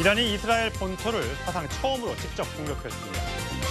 이란이 이스라엘 본토를 사상 처음으로 직접 공격했습니다.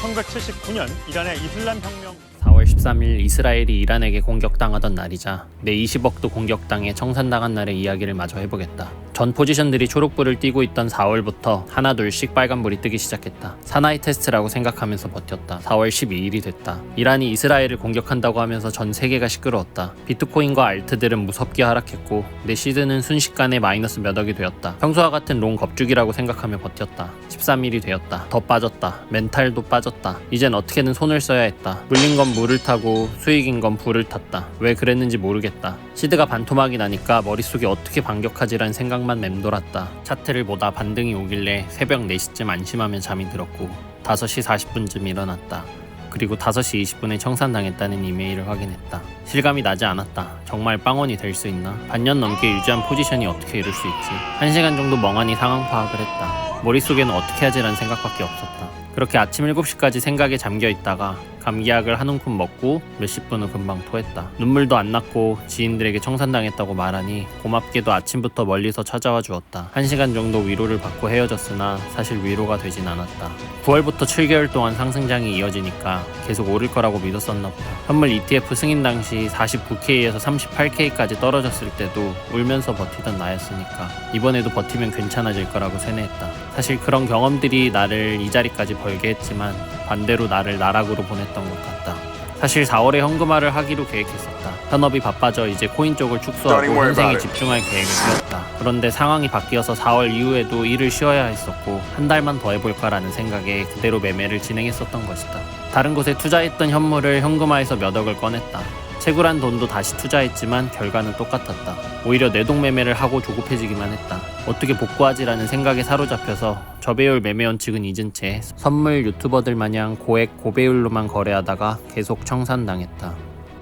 1979년 이란의 이슬람 혁명 4월 13일 이스라엘이 이란에게 공격당하던 날이자 내 20억도 공격당해 청산당한 날의 이야기를 마저 해보겠다. 전 포지션들이 초록불을 띠고 있던 4월부터 하나둘씩 빨간불이 뜨기 시작했다. 사나이 테스트라고 생각하면서 버텼다. 4월 12일이 됐다. 이란이 이스라엘을 공격한다고 하면서 전 세계가 시끄러웠다. 비트코인과 알트들은 무섭게 하락했고 내 시드는 순식간에 마이너스 몇 억이 되었다. 평소와 같은 롱 겁주기라고 생각하며 버텼다. 13일이 되었다. 더 빠졌다. 멘탈도 빠졌다. 이젠 어떻게든 손을 써야 했다. 물린 건 물을 타고 수익인 건 불을 탔다. 왜 그랬는지 모르겠다. 시드가 반토막이 나니까 머릿속에 어떻게 반격하지라는 생각만 맴돌았다. 차트를 보다 반등이 오길래 새벽 4시쯤 안심하며 잠이 들었고 5시 40분쯤 일어났다. 그리고 5시 20분에 청산당했다는 이메일을 확인했다. 실감이 나지 않았다. 정말 빵원이 될 수 있나? 반년 넘게 유지한 포지션이 어떻게 이럴 수 있지? 한 시간 정도 멍하니 상황 파악을 했다. 머릿속에는 어떻게 하지라는 생각밖에 없었다. 그렇게 아침 7시까지 생각에 잠겨 있다가 감기약을 한 움큼 먹고 몇십 분후 금방 토했다. 눈물도 안 났고 지인들에게 청산당했다고 말하니 고맙게도 아침부터 멀리서 찾아와 주었다. 한 시간 정도 위로를 받고 헤어졌으나 사실 위로가 되진 않았다. 9월부터 7개월 동안 상승장이 이어지니까 계속 오를 거라고 믿었었나 보다. 현물 ETF 승인 당시 49K에서 38K까지 떨어졌을 때도 울면서 버티던 나였으니까 이번에도 버티면 괜찮아질 거라고 세뇌했다. 사실 그런 경험들이 나를 이 자리까지 벌게 했지만 반대로 나를 나락으로 보냈던 것 같다. 사실 4월에 현금화를 하기로 계획했었다. 현업이 바빠져 이제 코인 쪽을 축소하고 현생에. 집중할 계획을 세웠다. 그런데 상황이 바뀌어서 4월 이후에도 일을 쉬어야 했었고 한 달만 더 해볼까라는 생각에 그대로 매매를 진행했었던 것이다. 다른 곳에 투자했던 현물을 현금화해서 몇 억을 꺼냈다. 채굴한 돈도 다시 투자했지만 결과는 똑같았다. 오히려 내동매매를 하고 조급해지기만 했다. 어떻게 복구하지라는 생각에 사로잡혀서 저배율 매매 원칙은 잊은 채 선물 유튜버들 마냥 고액 고배율로만 거래하다가 계속 청산당했다.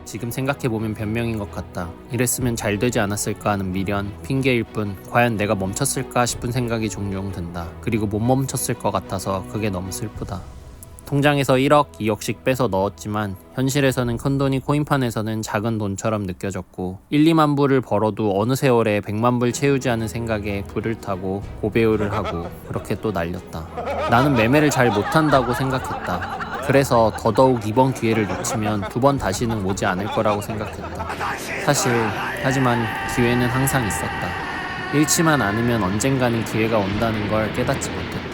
지금 생각해보면 변명인 것 같다. 이랬으면 잘 되지 않았을까 하는 미련, 핑계일 뿐 과연 내가 멈췄을까 싶은 생각이 종종 든다. 그리고 못 멈췄을 것 같아서 그게 너무 슬프다. 통장에서 1억, 2억씩 빼서 넣었지만 현실에서는 큰 돈이 코인판에서는 작은 돈처럼 느껴졌고 1, 2만 불을 벌어도 어느 세월에 100만 불 채우지 않은 생각에 불을 타고 고배율을 하고 그렇게 또 날렸다. 나는 매매를 잘 못한다고 생각했다. 그래서 더더욱 이번 기회를 놓치면 두 번 다시는 오지 않을 거라고 생각했다. 사실 하지만 기회는 항상 있었다. 잃지만 않으면 언젠가는 기회가 온다는 걸 깨닫지 못했다.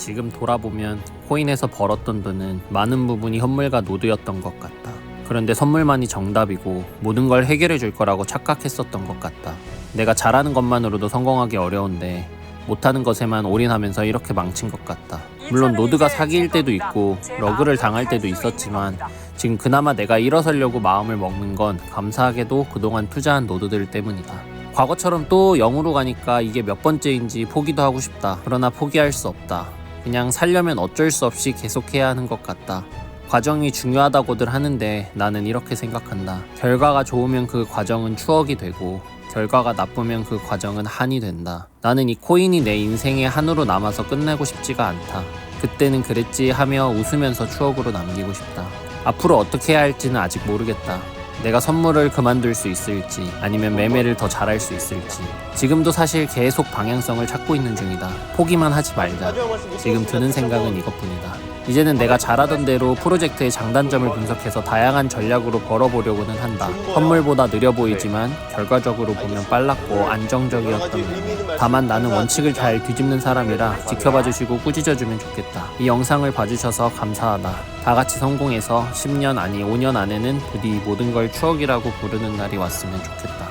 지금 돌아보면 코인에서 벌었던 돈은 많은 부분이 현물과 노드였던 것 같다. 그런데 선물만이 정답이고 모든 걸 해결해 줄 거라고 착각했었던 것 같다. 내가 잘하는 것만으로도 성공하기 어려운데 못하는 것에만 올인하면서 이렇게 망친 것 같다. 물론 노드가 사기일 때도 있고 러그를 당할 때도 있었지만 지금 그나마 내가 일어서려고 마음을 먹는 건 감사하게도 그동안 투자한 노드들 때문이다. 과거처럼 또 0으로 가니까 이게 몇 번째인지 포기도 하고 싶다. 그러나 포기할 수 없다. 그냥 살려면 어쩔 수 없이 계속해야 하는 것 같다. 과정이 중요하다고들 하는데 나는 이렇게 생각한다. 결과가 좋으면 그 과정은 추억이 되고 결과가 나쁘면 그 과정은 한이 된다. 나는 이 코인이 내 인생의 한으로 남아서 끝내고 싶지가 않다. 그때는 그랬지 하며 웃으면서 추억으로 남기고 싶다. 앞으로 어떻게 해야 할지는 아직 모르겠다. 내가 선물을 그만둘 수 있을지 아니면 매매를 더 잘할 수 있을지. 지금도 사실 계속 방향성을 찾고 있는 중이다. 포기만 하지 말자. 지금 드는 생각은 이것뿐이다. 이제는 내가 잘하던 대로 프로젝트의 장단점을 분석해서 다양한 전략으로 벌어보려고는 한다. 선물보다 느려 보이지만 결과적으로 보면 빨랐고 안정적이었던 매매 다만 나는 원칙을 잘 뒤집는 사람이라 지켜봐 주시고 꾸짖어 주면 좋겠다. 이 영상을 봐주셔서 감사하다. 다 같이 성공해서 10년 아니 5년 안에는 부디 이 모든 걸 추억이라고 부르는 날이 왔으면 좋겠다.